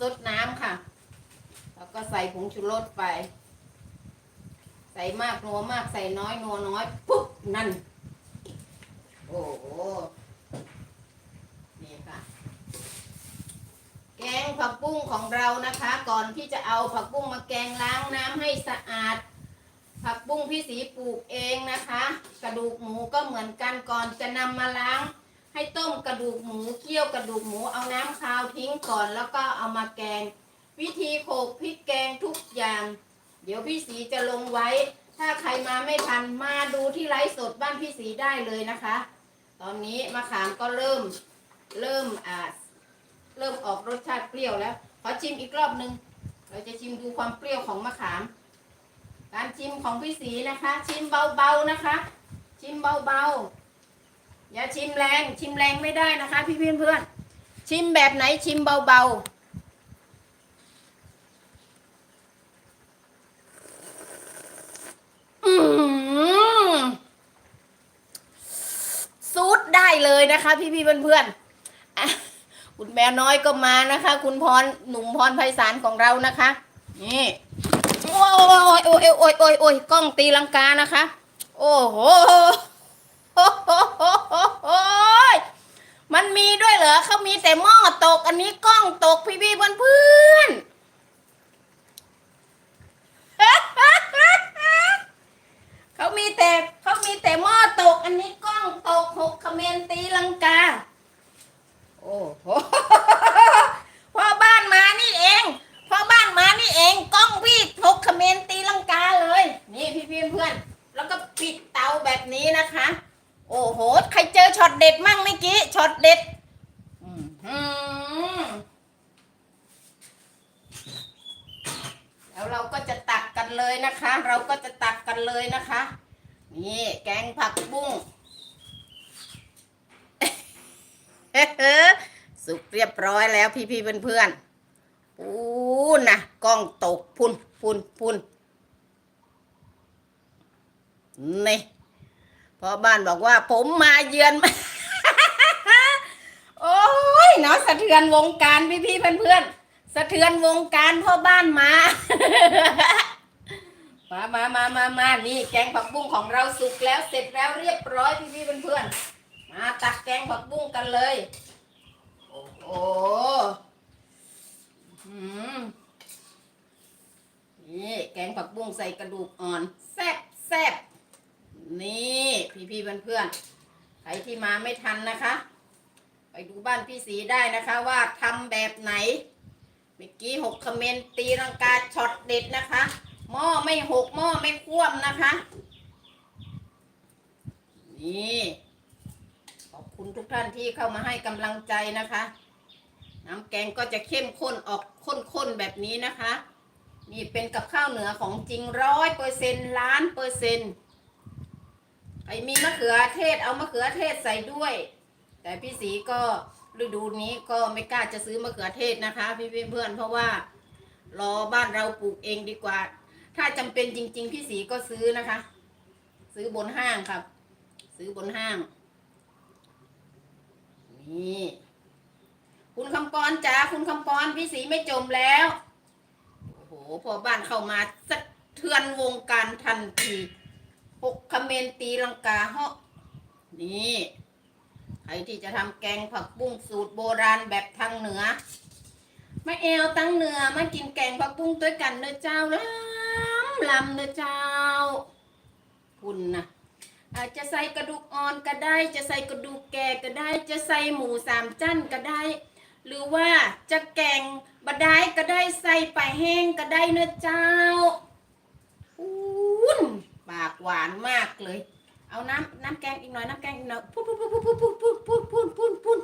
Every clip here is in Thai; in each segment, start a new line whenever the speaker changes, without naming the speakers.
ซดน้ำค่ะ แล้วก็ใส่ผงชูรสไป ใส่มากนัวมากใส่น้อยนัวน้อยปุ๊บนั่น โอ้โหนี่ค่ะ แกงผักบุ้งของเรานะคะ ก่อนที่จะเอาผักบุ้งมาแกงล้างน้ำให้สะอาดผักบุ้งพี่สีปลูกเองนะคะ กระดูกหมูก็เหมือนกันก่อนจะนำมาล้าง ให้ต้มกระดูกหมูเคี่ยวกระดูกหมูเอาน้ำคาวทิ้งก่อนแล้วก็เอามาแกง วิธีโขลกพริกแกงทุกอย่าง เดี๋ยวพี่สีจะลงไว้ ถ้าใครมาไม่ทันมาดูที่ไลฟ์สดบ้านพี่สีได้เลยนะคะ ตอนนี้มะขามก็เริ่มเริ่มอ่าเริ่มออกรสชาติเปรี้ยวแล้ว ขอชิมอีกรอบหนึ่งเราจะชิมดูความเปรี้ยวของมะขาม การชิมของพี่สีนะคะ ชิมเบาๆนะคะ ชิมเบาๆ อย่าชิมแรงชิมแรงไม่ได้นะคะ พี่เพื่อนเพื่อนชิมแบบไหนชิมเบาๆอืมซูดได้เลยนะคะ พี่พี่เพื่อนๆอะคุณแมวน้อยก็มานะคะ คุณพรหนุ่มพรไพศาลของเรานะคะ นี่โอ้ยโอ้ยโอ้ยโอ้ยโอ้ยโอ้ยกล้องตีลังกานะคะ โอ้โหโอ้โหโอ้ยมันมีด้วย เขามีแต่หม้อตก อันนี้กล้องตกพี่พี่ๆเพื่อนเขามีแต่เขามีแต่หม้อตก อันนี้กล้องตกหกคเมนตีลังกา โอ้โหพ่อบ้านมานี่เองพ่อบ้านมานี่เองกล้องพี่หกคเมนตีลังกาเลย นี่พี่เพื่อนเพื่อน แล้วก็ปิดเตาแบบนี้นะคะ โอ้โห ใครเจอช็อตเด็ดมั่งเมื่อกี้ช็อตเด็ด อืมแล้วเราก็จะตักกันเลยนะคะ เราก็จะตักกันเลยนะคะ นี่แกงผักบุ้งสุกเรียบร้อยแล้วพี่ๆเพื่อนๆปูนนะกล้องตกพุ่นพุ่นพุ่นนี่พอบ้านบอกว่าผมมาเยือนโอ้ยเนาะสะเทือนวงการพี่ๆเพื่อนๆสะเทือนวงการพ่อบ้านมา มามามามามานี่แกงผักบุ้งของเราสุกแล้วเสร็จแล้วเรียบร้อยพี่พี่เพื่อนๆมาตักแกงผักบุ้งกันเลย โอ้โหนี่แกงผักบุ้งใส่กระดูกอ่อนแซ่บแซ่บนี่พี่พี่เพื่อนๆใครที่มาไม่ทันนะคะ ดูบ้านพี่สีได้นะคะว่าทำแบบไหน เมื่อกี้หกคอมเมนต์ตีรังกาช็อตเด็ดนะคะ หม้อไม่หกหม้อไม่คว่ำนะคะ นี่ขอบคุณทุกท่านที่เข้ามาให้กำลังใจนะคะ น้ำแกงก็จะเข้มข้นออกข้นๆแบบนี้นะคะ นี่เป็นกับข้าวเหนือของจริงร้อยเปอร์เซ็นล้านเปอร์เซ็นใครมีมะเขือเทศเอามะเขือเทศใส่ด้วย แต่พี่สีก็ฤดูนี้ก็ไม่กล้าจะซื้อมะเขือเทศนะคะ พี่เพื่อนๆเพราะว่ารอบ้านเราปลูกเองดีกว่า ถ้าจำเป็นจริง ๆ พี่สีก็ซื้อนะคะ ซื้อบนห้างครับ ซื้อบนห้าง นี่คุณคำปอนจ๋าคุณคำปอนพี่สีไม่จมแล้วโอ้โหพอบ้านเข้ามาสะเทือนวงการทันทีหกคเมนตีลังกาเหาะนี่ ใครที่จะทำแกงผักบุ้งสูตรโบราณแบบทางเหนือมาเอวตั้งเหนือมากินแกงผักบุ้งด้วยกันเด้อเจ้าล้ำลำเด้อเจ้า คุณนะอาจจะใส่กระดูกอ่อนก็ได้ จะใส่กระดูกแก่ก็ได้ จะใส่หมูสามชั้นก็ได้ หรือว่าจะแกงบะได้ก็ได้ใส่ปลาแห้งก็ได้เนื้อเจ้าอุ้นปากหวานมากเลย เอาน้ำน้ำแกงอีกหน่อยน้ำแกงอีกหน่อยพูดพูดพูดพูดพูดพูดพูดพูดพูดพูด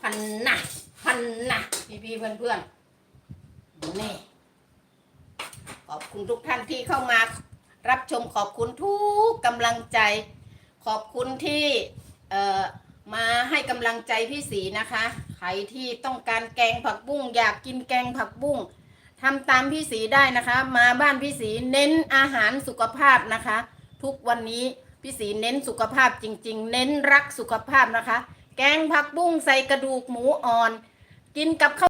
พันนะพันนะพี่พี่เพื่อนเพื่อนนี่ขอบคุณทุกท่านที่เข้ามา รับชมขอบคุณทุกกำลังใจ ขอบคุณที่เอ่อมาให้กำลังใจพี่สีนะคะ ใครที่ต้องการแกงผักบุ้งอยากกินแกงผักบุ้งทำตามพี่สีได้นะคะ มาบ้านพี่สีเน้นอาหารสุขภาพนะคะ ทุกวันนี้พี่สีเน้นสุขภาพจริง ๆ เน้นรักสุขภาพนะคะ แกงผักบุ้งใส่กระดูกหมูอ่อน กินกับข้าว